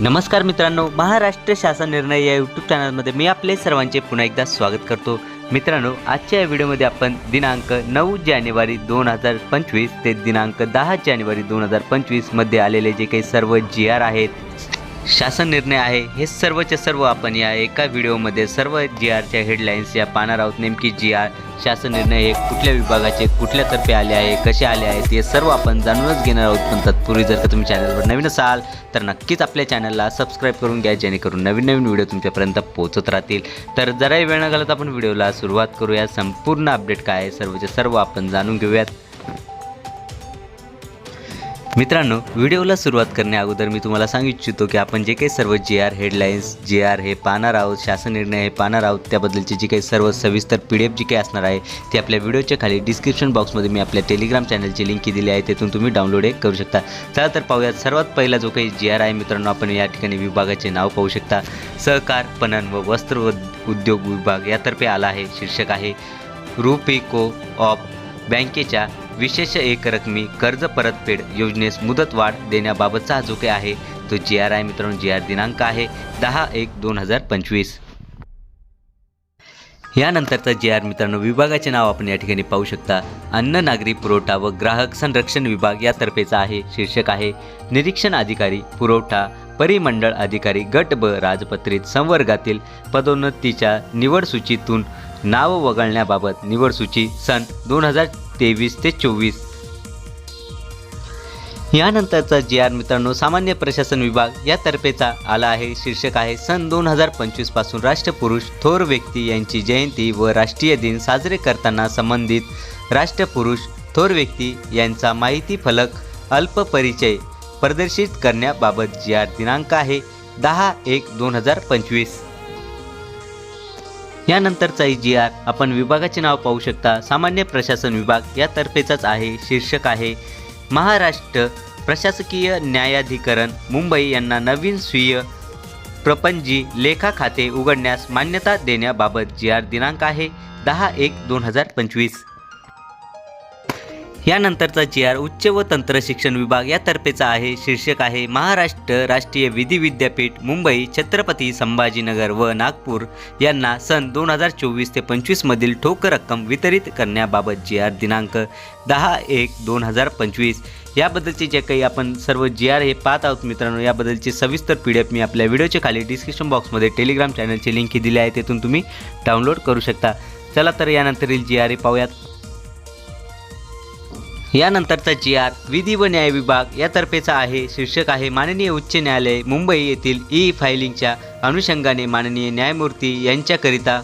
नमस्कार मित्रांनो महाराष्ट्र शासन निर्णय या यूट्यूब चॅनलमध्ये मी आपले सर्वांचे पुन्हा एकदा स्वागत करतो. मित्रांनो आजच्या या व्हिडिओमध्ये आपण दिनांक नऊ जानेवारी दोन हजार पंचवीस ते दिनांक दहा जानेवारी दोन हजार पंचवीसमध्ये आलेले जे काही सर्व जी आर आहेत शासन निर्णय आहे हे सर्वचे सर्व आपण या एका व्हिडिओमध्ये सर्व जी आरच्या हेडलाईन्स या पाहणार आहोत. नेमकी जी आर शासन निर्णय हे कुठल्या विभागाचे कुठल्यातर्फे आले आहे कसे आले आहेत हे सर्व आपण जाणूनच घेणार आहोत. पण तत्पूर्वी जर का तुम्ही चॅनलवर नवीन असाल तर नक्कीच आपल्या चॅनलला सबस्क्राईब करून घ्या जेणेकरून नवीन नवीन व्हिडिओ तुमच्यापर्यंत पोहोचत राहतील. तर जराही वेळ न घालत आपण व्हिडिओला सुरुवात करूया. संपूर्ण अपडेट काय आहे सर्वचे सर्व आपण जाणून घेऊयात. मित्रांनो व्हिडिओला सुरुवात करण्या अगोदर मी तुम्हाला सांगू इच्छितो की आपण जे काही सर्व जे आर हेडलाईन्स जे आर हे पाहणार आहोत शासन निर्णय हे पाहणार आहोत त्याबद्दलची जी काही सर्व सविस्तर पी डी एफ जी काही असणार आहे ती आपल्या व्हिडिओच्या खाली डिस्क्रिप्शन बॉक्समध्ये मी आपल्या टेलिग्राम चॅनलची लिंक दिली आहे तेथून तुम्ही डाउनलोड हे करू शकता. चला तर पाहूयात सर्वात पहिला जो काही जे आर आहे मित्रांनो आपण या ठिकाणी विभागाचे नाव पाहू शकता. सहकार पणन व वस्त्र व- उद्योग विभाग यातर्फे आला आहे शीर्षक आहे रुपिको ऑफ बँकेच्या विशेष एकरकमी कर्ज परतफेड योजनेस मुदतवाढ देण्याबाबतचा हा जो काही आहे. तो जी आर आहे मित्रांनो जी आर दिनांक आहे दहा एक दोन हजार पंचवीस. यानंतरचा जे आर मित्रांनो विभागाचे नाव आपण या ठिकाणी पाहू शकता. अन्न नागरी पुरवठा व ग्राहक संरक्षण विभाग यातर्फेचा आहे शीर्षक आहे. निरीक्षण अधिकारी पुरवठा परिमंडळ अधिकारी गट ब राजपत्रित संवर्गातील पदोन्नतीच्या निवड सूचीतून नाव वगळण्याबाबत निवड सूची सन दोन हजार तेवीस ते चोवीस. यानंतरचा जी आर मित्रांनो सामान्य प्रशासन विभाग यातर्फेचा आला आहे. शीर्षक आहे सन दोन हजार पंचवीसपासून राष्ट्रपुरुष थोर व्यक्ती यांची जयंती व राष्ट्रीय दिन साजरे करताना संबंधित राष्ट्रपुरुष थोर व्यक्ती यांचा माहिती फलक अल्प परिचय प्रदर्शित करण्याबाबत जी आर दिनांक आहे दहा एक दोन हजार पंचवीस. यानंतरचा जी आर आपण विभागाचे नाव पाहू शकता. सामान्य प्रशासन विभाग यातर्फेचाच आहे शीर्षक आहे. महाराष्ट्र प्रशासकीय न्यायाधिकरण मुंबई यांना नवीन स्वीय प्रपंजी लेखा खाते उघडण्यास मान्यता देण्याबाबत जी आर दिनांक आहे दहा एक दोन हजार पंचवीस. यानंतरचा जी आर उच्च व तंत्र शिक्षण विभाग यातर्फेचा आहे. शीर्षक आहे महाराष्ट्र राष्ट्रीय विधी विद्यापीठ मुंबई छत्रपती संभाजीनगर व नागपूर. यांना सन दोन हजार चोवीस ते पंचवीसमधील ठोक रक्कम वितरित करण्याबाबत जी आर दिनांक दहा एक दोन हजार पंचवीस. याबद्दलचे जे काही आपण सर्व जी आर हे पाहत आहोत मित्रांनो याबद्दलचे सविस्तर पी डी एफ मी आपल्या व्हिडिओच्या खाली डिस्क्रिप्शन बॉक्समध्ये टेलिग्राम चॅनलची लिंक दिली आहे तेथून तुम्ही डाउनलोड करू शकता. चला तर यानंतरील जी आर हे पाहूयात. यानंतरचा जी आर विधी व न्याय विभाग यातर्फेचा आहे. शीर्षक आहे माननीय उच्च न्यायालय मुंबई येथील ई फायलिंगच्या अनुषंगाने माननीय न्यायमूर्ती यांच्याकरिता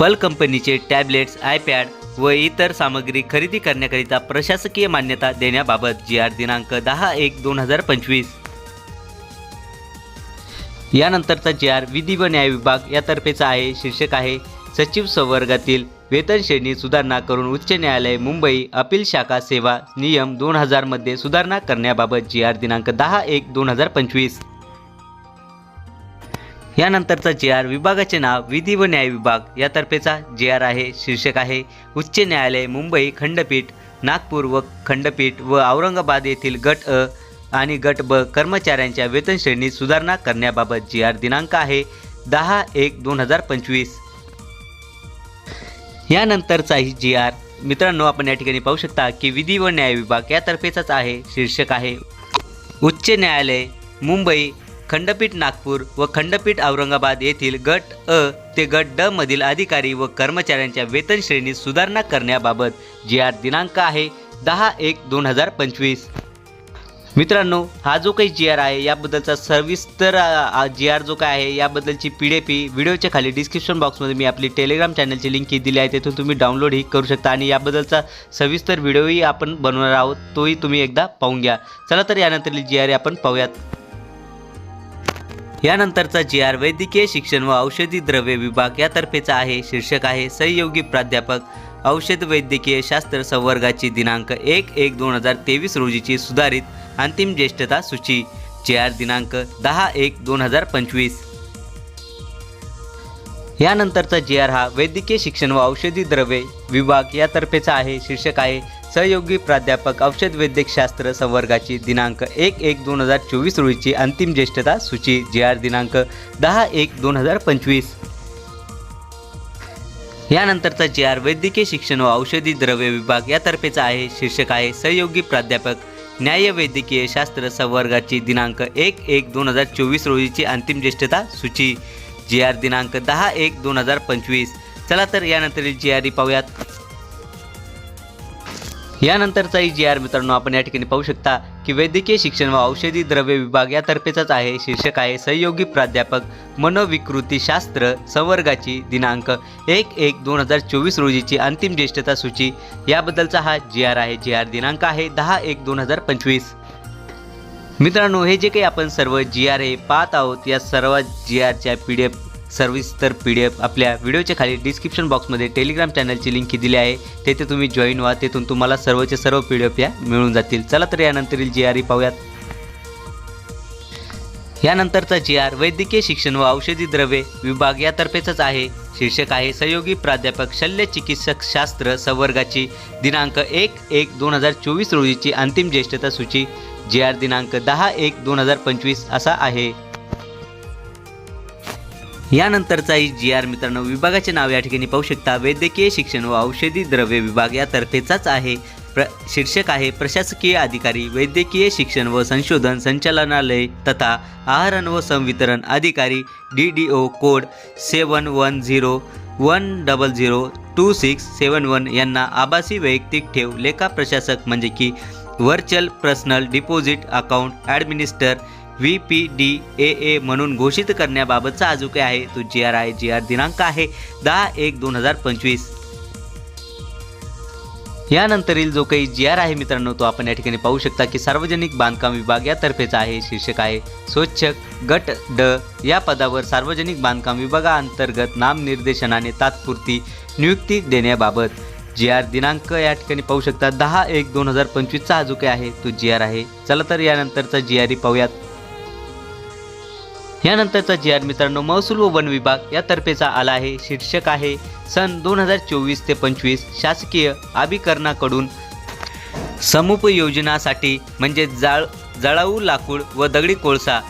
पल कंपनीचे टॅबलेट्स आयपॅड व इतर सामग्री खरेदी करण्याकरिता प्रशासकीय मान्यता देण्याबाबत जी आर दिनांक दहा एक दोन हजार पंचवीस. यानंतरचा जी आर विधी व न्याय विभाग यातर्फेचा आहे. शीर्षक आहे सचिव संवर्गातील वेतन श्रेणी सुधारणा करून उच्च न्यायालय मुंबई अपील शाखा सेवा नियम दोन हजारमध्ये सुधारणा करण्याबाबत जी आर दिनांक दहा एक दोन हजार पंचवीस. यानंतरचा जे आर विभागाचे नाव विधी व न्याय विभाग यातर्फेचा जे आर आहे शीर्षक आहे. उच्च न्यायालय मुंबई खंडपीठ नागपूर व खंडपीठ व औरंगाबाद येथील गट अ आणि गट ब कर्मचाऱ्यांच्या वेतन श्रेणीत सुधारणा करण्याबाबत जी आर दिनांक आहे दहा एक दोन हजार पंचवीस. यानंतरचाही जी आर. मित्रांनो आपण या ठिकाणी पाहू शकता की विधी व न्याय विभाग यातर्फेचाच आहे शीर्षक आहे. उच्च न्यायालय मुंबई खंडपीठ नागपूर व खंडपीठ औरंगाबाद येथील गट अ ते गट ड मधील अधिकारी व कर्मचाऱ्यांच्या वेतन श्रेणीत सुधारणा करण्याबाबत जी आर दिनांक आहे दहा एक दोन हजार पंचवीस. मित्रांनो हा जो काही जी आर आहे याबद्दलचा सविस्तर जी आर जो काय आहे याबद्दलची पी डी पी व्हिडिओच्या खाली डिस्क्रिप्शन बॉक्समध्ये मी आपली टेलिग्राम चॅनलची लिंक ही दिली आहे तेथून तुम्ही डाउनलोडही करू शकता आणि याबद्दलचा सविस्तर व्हिडिओही आपण बनवणार आहोत तोही तुम्ही एकदा पाहून घ्या. चला तर यानंतरली जी आर आपण पाहूयात. यानंतरचा जी आर वैद्यकीय शिक्षण व औषधी द्रव्य विभाग यातर्फेचा आहे शीर्षक आहे सहयोगी प्राध्यापक. औषध वैद्यकीय शास्त्र संवर्गाची दिनांक एक एक दोन हजार तेवीस रोजीची सुधारित अंतिम ज्येष्ठता सूची जे आर दिनांक दहा एक दोन हजार पंचवीस. यानंतरचा जी आर हा वैद्यकीय शिक्षण व औषधी द्रव्ये विभाग यातर्फेचा आहे. शीर्षक आहे सहयोगी प्राध्यापक औषध वैद्यकशास्त्र संवर्गाची दिनांक एक एक दोन हजार चोवीस रोजीची अंतिम ज्येष्ठता सूची जी आर दिनांक दहा एक दोन हजार पंचवीस. यानंतरचा जी आर वैद्यकीय शिक्षण व औषधी द्रव्य विभाग यातर्फेचा आहे शीर्षक आहे सहयोगी प्राध्यापक न्याय वैद्यकीय शास्त्र संवर्गाची दिनांक एक एक दोन हजार चोवीस रोजीची अंतिम ज्येष्ठता सूची. जी आर दिनांक दहा एक दोन हजार पंचवीस. चला तर यानंतरील जी आर पाहूयात. यानंतरचाही जी आर मित्रांनो आपण या ठिकाणी पाहू शकता की वैद्यकीय शिक्षण व औषधी द्रव्य विभाग यातर्फेचाच आहे. शीर्षक आहे सहयोगी प्राध्यापक मनोविकृतीशास्त्र संवर्गाची दिनांक एक एक दोन हजार चोवीस रोजीची अंतिम ज्येष्ठता सूची. याबद्दलचा हा जी आर आहे. जी आर दिनांक आहे दहा एक दोन हजार पंचवीस. मित्रांनो हे जे काही आपण सर्व जी आर हे पाहत आहोत या सर्व जी आरच्या पी डी एफ सर्विस्तर पी डी एफ आपल्या व्हिडिओच्या खाली डिस्क्रिप्शन बॉक्समध्ये टेलिग्राम चॅनलची लिंक दिली आहे. तेथे तुम्ही जॉईन व्हा तेथून तुम्हाला सर्वचे सर्व पी डी एफ या मिळून जातील. चला तर यानंतरील जी आर ई पाहूयात. यानंतरचा जी आर वैद्यकीय शिक्षण व औषधी द्रव्ये विभाग यातर्फेच आहे. शीर्षक आहे सहयोगी प्राध्यापक शल्य चिकित्सक शास्त्र संवर्गाची दिनांक एक एक दोन हजार चोवीस रोजीची अंतिम ज्येष्ठता सूची. जी आर दिनांक दहा एक दोन हजार पंचवीस असा आहे. यानंतरचाही जी आर मित्रांनो विभागाचे नाव या ठिकाणी पाहू शकता. वैद्यकीय शिक्षण व औषधी द्रव्य विभाग यातर्फेचाच आहे. प्र शीर्षक आहे प्रशासकीय अधिकारी वैद्यकीय शिक्षण व संशोधन संचालनालय तथा आहारण व संवितरण अधिकारी D D O code seven one zero one double zero two six seven one यांना आभासी वैयक्तिक ठेव लेखा प्रशासक म्हणजे की virtual personal deposit account administer V P D A A म्हणून घोषित करण्याबाबतचा हा काही आहे. तो G R I G R दिनांक आहे दहा एक दोन हजार पंचवीस. यानंतरील जो काही जी आर आहे मित्रांनो तो आपण या ठिकाणी पाहू शकता की सार्वजनिक बांधकाम विभाग यातर्फेचा आहे शीर्षक आहे स्वच्छ गट ड या पदावर सार्वजनिक बांधकाम विभागाअंतर्गत नामनिर्देशनाने तात्पुरती नियुक्ती देण्याबाबत जी आर दिनांक या ठिकाणी पाहू शकता दहा एक दोन हजार पंचवीसचा हा जो काही आहे. तो जी आर आहे. चला तर यानंतरचा जी आर पाहूयात. यानंतरचा जी आर मित्रांनो महसूल व वन विभाग यातर्फेचा आला आहे. शीर्षक आहे सन दोन हजार चोवीस ते पंचवीस शासकीय अभिकरणाकडून समुपयोजनासाठी म्हणजे जाळ जळाऊ लाकूड व दगडी कोळसा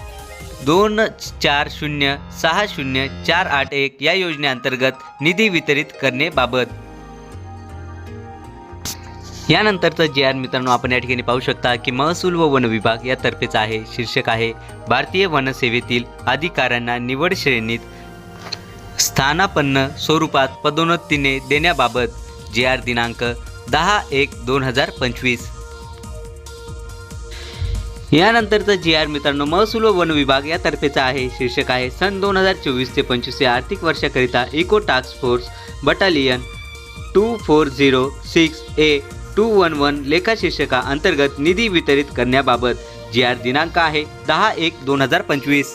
दोन चार शून्य सहा शून्य चार आठ एक या योजनेअंतर्गत निधी वितरित करणे बाबत. यानंतरचं जे आर मित्रांनो आपण या ठिकाणी पाहू शकता की महसूल व वन विभाग यातर्फेच आहे. शीर्षक आहे भारतीय वनसेवेतील अधिकाऱ्यांना निवड श्रेणीत स्थानापन्न स्वरूपात पदोन्नतीने देण्याबाबत जे आर दिनांक दहा एक दोन हजार पंचवीस. यानंतरचं जी आर मित्रांनो महसूल व वन विभाग यातर्फेचा आहे. शीर्षक आहे सन दोन हजार चोवीस ते पंचवीस या आर्थिक वर्षाकरिता eco task force battalion two four zero six A two one one लेखा शीर्षका अंतर्गत निधी वितरित करण्याबाबत जी आर दिनांक आहे दहा एक दोन हजार पंचवीस.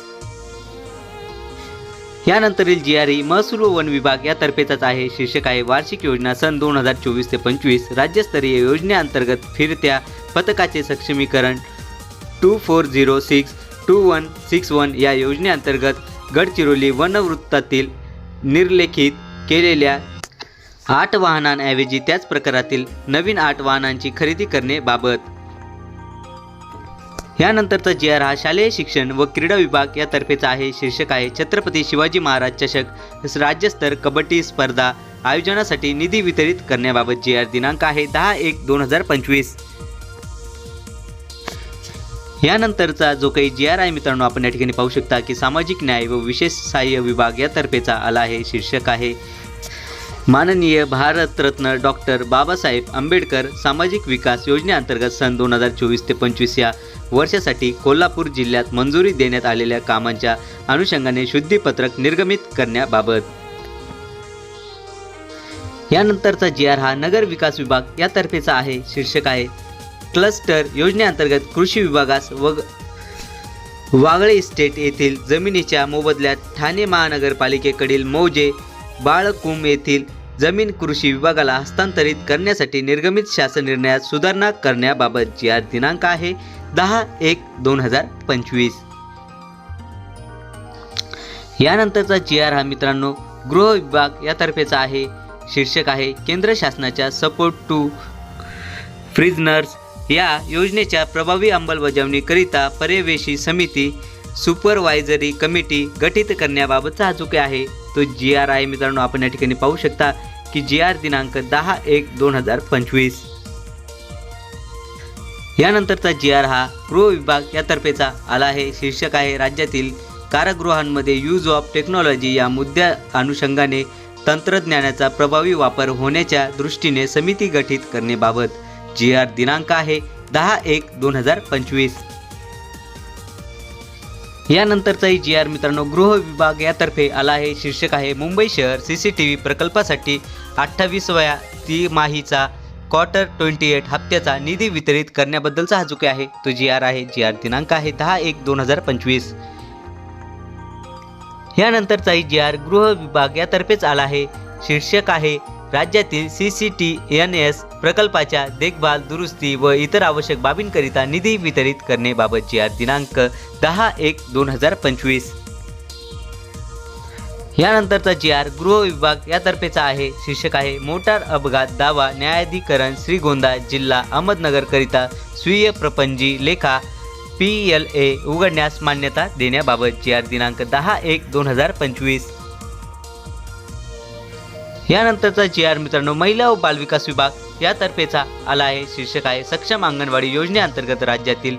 यानंतरील जी आर ई महसूल व वन विभाग यातर्फेचाच आहे. शीर्षक आहे वार्षिक योजना सन दोन हजार चोवीस ते पंचवीस. राज्यस्तरीय योजनेअंतर्गत फिरत्या पथकाचे सक्षमीकरण. Two four zero six two one six one या योजनेअंतर्गत गडचिरोली वनवृत्तातील निर्लेखित केलेल्या आठ वाहनांऐवजी त्याच प्रकारातील नवीन आठ वाहनांची खरेदी करण्याबाबत. यानंतरचा जी आर हा शालेय शिक्षण व क्रीडा विभाग यातर्फेचा आहे. शीर्षक आहे छत्रपती शिवाजी महाराज चषक राज्यस्तर कबड्डी स्पर्धा आयोजनासाठी निधी वितरित करण्याबाबत जी आर दिनांक आहे दहा एक दोन हजार पंचवीस. यानंतरचा जो काही जी आर आहे मित्रांनो आपण या ठिकाणी पाहू शकता की सामाजिक न्याय व विशेष सहाय्य विभाग यातर्फेचा आला आहे. शीर्षक आहे माननीय भारतरत्न डॉक्टर बाबासाहेब आंबेडकर सामाजिक विकास योजनेअंतर्गत सन दोन हजार चोवीस ते पंचवीस या वर्षासाठी कोल्हापूर जिल्ह्यात मंजुरी देण्यात आलेल्या कामांच्या अनुषंगाने शुद्धीपत्रक निर्गमित करण्याबाबत. यानंतरचा जी आर हा नगर विकास विभाग यातर्फेचा आहे शीर्षक आहे. क्लस्टर योजनेअंतर्गत कृषी विभागास व वागळे इस्टेट येथील जमिनीच्या मोबदल्यात ठाणे महानगरपालिकेकडील मौजे बाळकुम येथील जमीन कृषी विभागाला हस्तांतरित करण्यासाठी निर्गमित शासन निर्णयात सुधारणा करण्याबाबत जी आर दिनांक आहे दहा एक दोन हजार पंचवीस. यानंतरचा जी आर हा मित्रांनो गृह विभाग यातर्फेचा आहे. शीर्षक आहे केंद्र शासनाच्या सपोर्ट टू फ्रीजनर्स या योजनेच्या प्रभावी अंमलबजावणीकरिता पर्यवेशी समिती सुपरवायझरी कमिटी गठीत करण्याबाबतचा हा चुके आहे. तो जी आर आहे मित्रांनो आपण या ठिकाणी पाहू शकता की जी आर दिनांक दहा एक दोन हजार पंचवीस. यानंतरचा जी आर हा गृह विभाग यातर्फेचा आला आहे. शीर्षक आहे राज्यातील कारागृहांमध्ये यूज ऑफ टेक्नॉलॉजी या मुद्द्या अनुषंगाने तंत्रज्ञानाचा प्रभावी वापर होण्याच्या दृष्टीने समिती गठीत करण्याबाबत जी आर दिनांक आहे दहा एक दोन हजार पंचवीस. यानंतरचाही जी आर मित्रांनो गृह विभाग यातर्फे आला आहे शीर्षक आहे मुंबई शहर सी सी टी व्ही प्रकल्पासाठी अठ्ठावीसव्या तिमाहीचा क्वार्टर ट्वेंटी एट हप्त्याचा निधी वितरित करण्याबद्दलचा हा चुकी आहे. तो जी आर आहे जी आर दिनांक आहे दहा एक दोन हजार पंचवीस. यानंतरचाही जी आर गृह विभाग यातर्फेच आला आहे शीर्षक आहे राज्यातील C C T N S प्रकल्पाच्या देखभाल दुरुस्ती व इतर आवश्यक बाबींकरिता निधी वितरित करण्याबाबत जी आर दिनांक दहा एक दोन हजार पंचवीस. यानंतरचा जी आर गृह विभाग यातर्फेचा आहे. शीर्षक आहे मोटार अपघात दावा न्यायाधिकरण श्रीगोंदा जिल्हा अहमदनगरकरिता स्वीय प्रपंजी लेखा पी एल ए उघडण्यास मान्यता देण्याबाबत जी आर दिनांक दहा एक दोन हजार पंचवीस. यानंतरचा जी आर मित्रांनो महिला व बालविकास विभाग यातर्फेचा आला आहे. शीर्षक आहे सक्षम अंगणवाडी योजनेअंतर्गत राज्यातील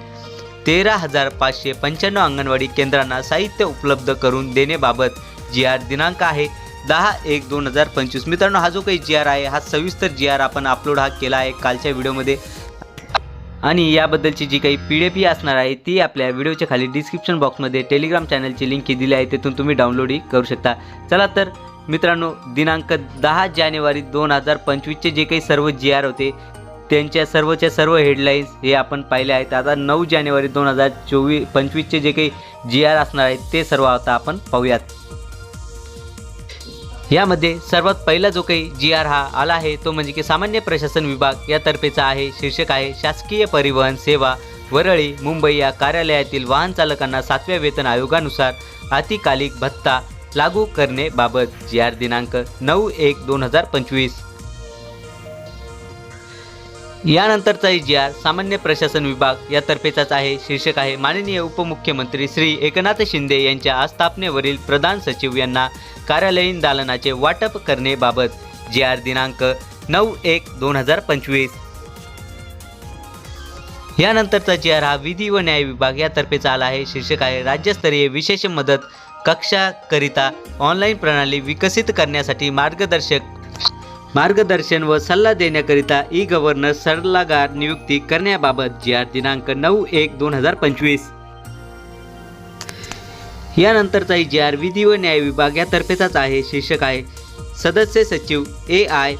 तेरा हजार पाचशे पंच्याण्णव अंगणवाडी केंद्रांना साहित्य उपलब्ध करून देण्याबाबत जी आर दिनांक आहे दहा एक दोन हजार पंचवीस. मित्रांनो हा जो काही जी आर आहे हा सविस्तर जी आर आपण अपलोड हा केला आहे कालच्या व्हिडिओमध्ये. आणि याबद्दलची जी काही पी डी पी असणार आहे ती आपल्या व्हिडिओच्या खाली डिस्क्रिप्शन बॉक्समध्ये टेलिग्राम चॅनलची लिंक दिली आहे तिथून तुम्ही डाउनलोडही करू शकता. चला तर मित्रांनो दिनांक दहा जानेवारी दोन हजार पंचवीसचे जे काही सर्व जी आर होते त्यांच्या सर्वच्या सर्व हेडलाईन्स हे आपण पाहिले आहेत. आता नऊ जानेवारी दोन हजार चोवीस पंचवीसचे जे काही जी आर असणार आहेत ते सर्व आता आपण पाहूयात. यामध्ये सर्वात पहिला जो काही जी आर हा आला आहे तो म्हणजे की सामान्य प्रशासन विभाग यातर्फेचा आहे शीर्षक आहे शासकीय परिवहन सेवा वरळी मुंबई या कार्यालयातील वाहन चालकांना सातव्या वेतन आयोगानुसार अतिकालिक भत्ता लागू करण्याबाबत जी आर दिनांक नऊ एक दोन हजार पंचवीस. यानंतरचाही जी आर सामान्य प्रशासन विभाग यातर्फेचाच आहे. शीर्षक आहे माननीय उपमुख्यमंत्री श्री एकनाथ शिंदे यांच्या आस्थापनेवरील प्रधान सचिव यांना कार्यालयीन दालनाचे वाटप करण्याबाबत जी आर दिनांक नऊ एक दोन हजार पंचवीस. यानंतरचा जी आर हा विधी व न्याय विभाग यातर्फेचा आला आहे. शीर्षक आहे राज्यस्तरीय विशेष मदत कक्षाकरिता ऑनलाईन प्रणाली विकसित करण्यासाठी मार्गदर्शक मार्गदर्शन व सल्ला देण्याकरिता ई गव्हर्नर सल्लागार नियुक्ती करण्याबाबत जी आर दिनांक नऊ एक दोन हजार पंचवीस. यानंतरचाही जी आर विधी व न्याय विभाग यातर्फेचाच आहे. शीर्षक आहे सदस्य सचिव A I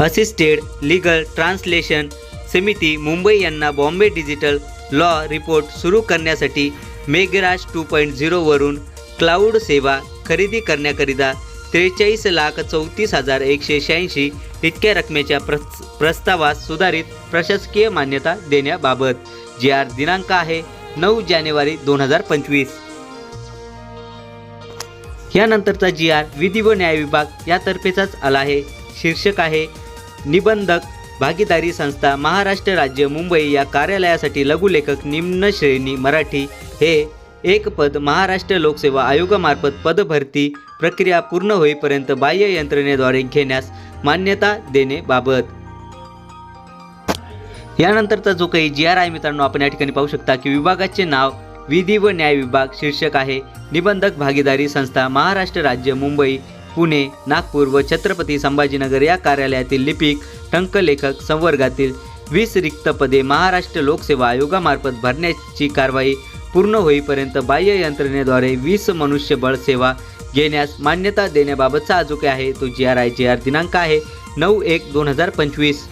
assisted legal translation समिती मुंबई यांना बॉम्बे डिजिटल लॉ रिपोर्ट सुरू करण्यासाठी मेघराज टू पॉईंट झिरोवरून क्लाउड सेवा खरेदी करण्याकरिता त्रेचाळीस लाख चौतीस हजार एकशे शहाऐंशी इतक्या रकमेच्या प्रस प्रस्तावास सुधारित प्रशासकीय मान्यता देण्याबाबत जी आर दिनांक आहे नऊ जानेवारी दोन हजार पंचवीस. यानंतरचा जी आर विधी व न्याय विभाग यातर्फेचाच आला आहे. शीर्षक आहे निबंधक भागीदारी संस्था महाराष्ट्र राज्य मुंबई या कार्यालयासाठी लघुलेखक निम्न श्रेणी मराठी हे एक पद महाराष्ट्र लोकसेवा आयोगामार्फत पदभरती प्रक्रिया पूर्ण होईपर्यंत बाह्य यंत्रणेद्वारे घेण्यास मान्यता देणेबाबत यानंतरचा जो काही जी आर आहे मित्रांनो आपण या ठिकाणी पाहू शकता की विभागाचे नाव विधी व न्याय विभाग शीर्षक आहे. निबंधक भागीदारी संस्था महाराष्ट्र राज्य मुंबई पुणे नागपूर व छत्रपती संभाजीनगर या कार्यालयातील लिपिक टंकलेखक संवर्गातील वीस रिक्त पदे महाराष्ट्र लोकसेवा आयोगामार्फत भरण्याची कारवाई पूर्ण होईपर्यंत बाह्य यंत्रणेद्वारे वीस मनुष्यबळ सेवा घेण्यास मान्यता देण्याबाबतचा हा जो काही आहे तो G R I G R दिनांक आहे नऊ एक दोन हजार पंचवीस.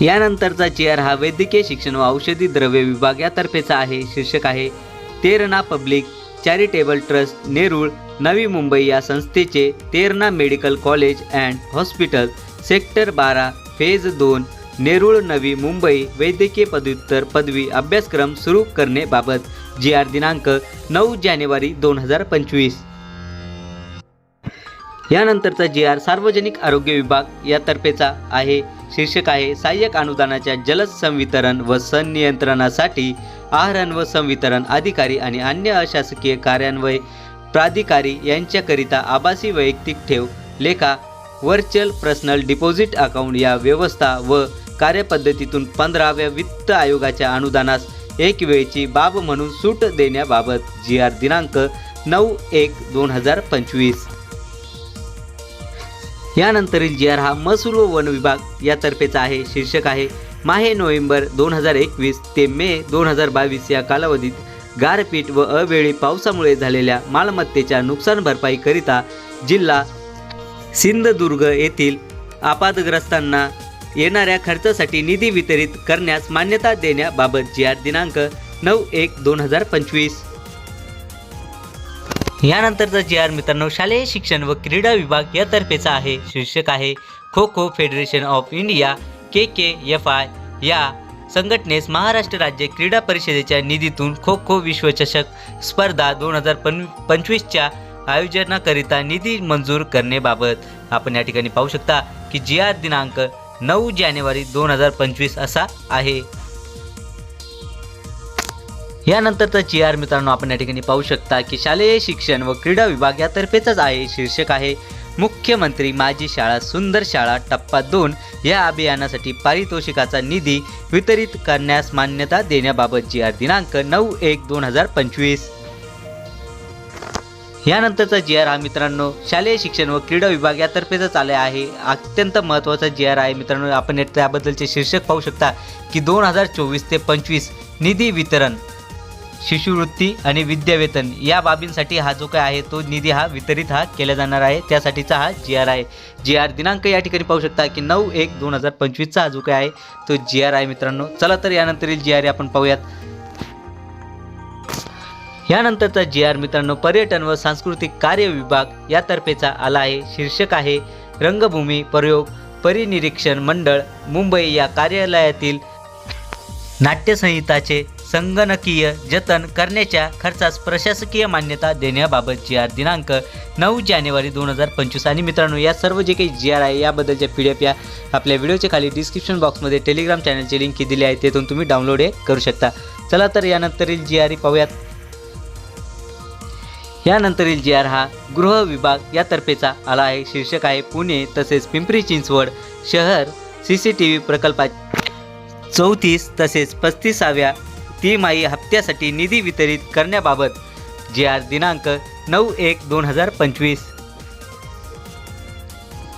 यानंतरचा जी आर हा वैद्यकीय शिक्षण व औषधी द्रव्य विभाग यातर्फेचा आहे शीर्षक आहे Terna public charitable trust Nerul Navi Mumbai या संस्थेचे Terna medical college and hospital sector बारा फेज दोन नेरुळ नवी मुंबई वैद्यकीय पदव्युत्तर पदवी अभ्यासक्रम सुरू करण्याबाबत जी आर दिनांक नऊ जानेवारी दोन हजार पंचवीस. यानंतरचा जी आर सार्वजनिक आरोग्य विभाग यातर्फेचा आहे. शीर्षक आहे सहाय्यक अनुदानाच्या जलद संवितरण व संनियंत्रणासाठी आहरण व संवितरण अधिकारी आणि अन्य अशासकीय कार्यान्वय प्राधिकारी यांच्याकरिता आभासी वैयक्तिक ठेव लेखा व्हर्च्युअल पर्सनल डिपॉझिट अकाउंट या व्यवस्था व कार्यपद्धतीतून पंधराव्या वित्त आयोगाच्या अनुदानास एक वेळची बाब म्हणून सूट देण्याबाबत जी आर दिनांक नऊ एक दोन हजार पंचवीस. यानंतरील जी आर हा महसूल व वन विभाग यातर्फेचा आहे शीर्षक आहे. माहे नोव्हेंबर दोन हजार एकवीस ते मे दोन हजार बावीस या कालावधीत गारपीट व अवेळी पावसामुळे झालेल्या मालमत्तेच्या नुकसान भरपाईकरिता जिल्हा सिंधुदुर्ग येथील आपातग्रस्तांना येणाऱ्या खर्चासाठी निधी वितरित करण्यास मान्यता देण्याबाबत जी आर दिनांक नऊ एक दोन हजार पंचवीस. यानंतरचा जी आर मित्रांनो शालेय शिक्षण व क्रीडा विभाग यातर्फेचा आहे. शीर्षक आहे kho kho federation of India K K F I. या संघटनेस महाराष्ट्र राज्य क्रीडा परिषदेच्या निधीतून खो खो विश्वचषक स्पर्धा दोन हजार पं पंचवीसच्या आयोजनाकरिता निधी मंजूर करण्याबाबत आपण या ठिकाणी पाहू शकता की जी आर दिनांक नऊ जानेवारी दोन हजार पंचवीस असा आहे. यानंतरचा जी आर मित्रांनो आपण या ठिकाणी पाहू शकता की शालेय शिक्षण व क्रीडा विभाग यातर्फेच आहे शीर्षक आहे मुख्यमंत्री माझी शाळा सुंदर शाळा टप्पा दोन या अभियानासाठी पारितोषिकाचा निधी वितरित करण्यास मान्यता देण्याबाबत जी आर दिनांक नऊ एक दोन हजार पंचवीस. यानंतरचा जी आर हा मित्रांनो. शालेय शिक्षण व क्रीडा विभाग यातर्फेच आले आहे. अत्यंत महत्त्वाचा जी आर आहे मित्रांनो. आपण त्याबद्दलचे शीर्षक पाहू शकता की दोन हजार चोवीस ते पंचवीस निधी वितरण शिष्यवृत्ती आणि विद्यावेतन या बाबींसाठी हा जो काय आहे तो निधी हा वितरित हा केला जाणार आहे. त्यासाठीचा हा जी आर आहे. जी आर दिनांक या ठिकाणी पाहू शकता की नऊ एक दोन हजार पंचवीसचा हा जो काय आहे तो जी आर आहे मित्रांनो. चला तर यानंतरील जी आर आपण पाहूयात. यानंतरचा जी आर मित्रांनो पर्यटन व सांस्कृतिक कार्य विभाग यातर्फेचा आला आहे. शीर्षक आहे रंगभूमी प्रयोग परिनिरीक्षण मंडळ मुंबई या कार्यालयातील नाट्यसंहिताचे संगणकीय जतन करण्याच्या खर्चास प्रशासकीय मान्यता देण्याबाबत जी आर दिनांक नऊ जानेवारी दोन हजार पंचवीस आणि मित्रांनो या सर्व जे काही जी आर आहे याबद्दलच्या पी डी एफ या आपल्या व्हिडिओच्या खाली डिस्क्रिप्शन बॉक्समध्ये टेलिग्राम चॅनलची लिंक दिली आहे. तेथून तुम्ही डाउनलोड हे करू शकता. चला तर यानंतरील जी आर पाहूयात. यानंतरील जी आर हा गृह विभाग यातर्फेचा आला आहे. शीर्षक आहे पुणे तसेच पिंपरी चिंचवड शहर सी सी टी व्ही प्रकल्पात चौतीस तसेच पस्तीसाव्या तिमाही हप्त्यासाठी निधी वितरित करण्याबाबत जी आर दिनांक नऊ एक दोन हजार पंचवीस.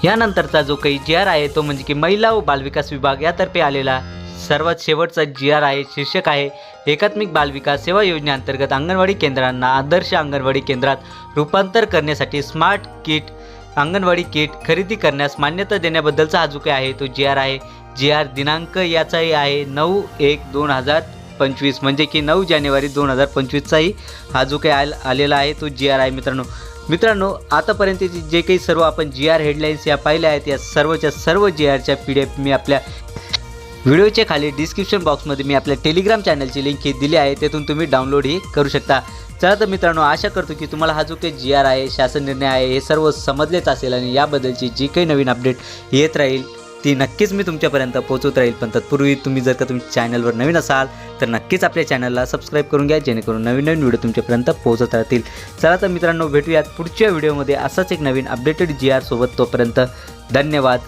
यानंतरचा जो काही जी आर आहे तो म्हणजे की महिला व बालविकास विभाग यातर्फे आलेला सर्वात शेवटचा जी आर आहे. शीर्षक आहे एकात्मिक बालविकास सेवा योजनेअंतर्गत अंगणवाडी केंद्रांना आदर्श अंगणवाडी केंद्रात रूपांतर करण्यासाठी स्मार्ट किट अंगणवाडी किट खरेदी करण्यास मान्यता देण्याबद्दलचा हा जो काही आहे तो जी आर आहे. जी आर दिनांक याचाही आहे. नऊ एक दोन हजार पंचवीस म्हणजे की नऊ जानेवारी दोन हजार पंचवीसचाही हा जो काही आल आलेला आहे तो जी आर आहे मित्रांनो. मित्रांनो आतापर्यंतचे जे काही सर्व आपण जी आर हेडलाईन्स या पाहिल्या आहेत या सर्वच्या सर्व जी आरच्या पी डी एफ मी आपल्या व्हिडिओच्या खाली डिस्क्रिप्शन बॉक्समध्ये मी आपल्या टेलिग्राम चॅनलची लिंक ही दिली आहे तेथून तुम्ही डाउनलोडही करू शकता. चला तर मित्रांनो आशा करतो की तुम्हाला हा जो काही जी आर आहे शासन निर्णय आहे हे सर्व समजलेच असेल आणि याबद्दलची जी काही नवीन अपडेट येत राहील ती नक्कीच मी तुमच्यापर्यंत पोहोचवत राहील. पण तत्पूर्वी तुम्ही जर का तुम्ही चॅनलवर नवीन असाल तर नक्कीच आपल्या चॅनलला सबस्क्राईब करून घ्या जेणेकरून नवीन नवीन व्हिडिओ तुमच्यापर्यंत पोहोचत राहतील. चला तर मित्रांनो भेटूयात पुढच्या व्हिडिओमध्ये असाच एक नवीन अपडेटेड जी आर सोबत तोपर्यंत धन्यवाद.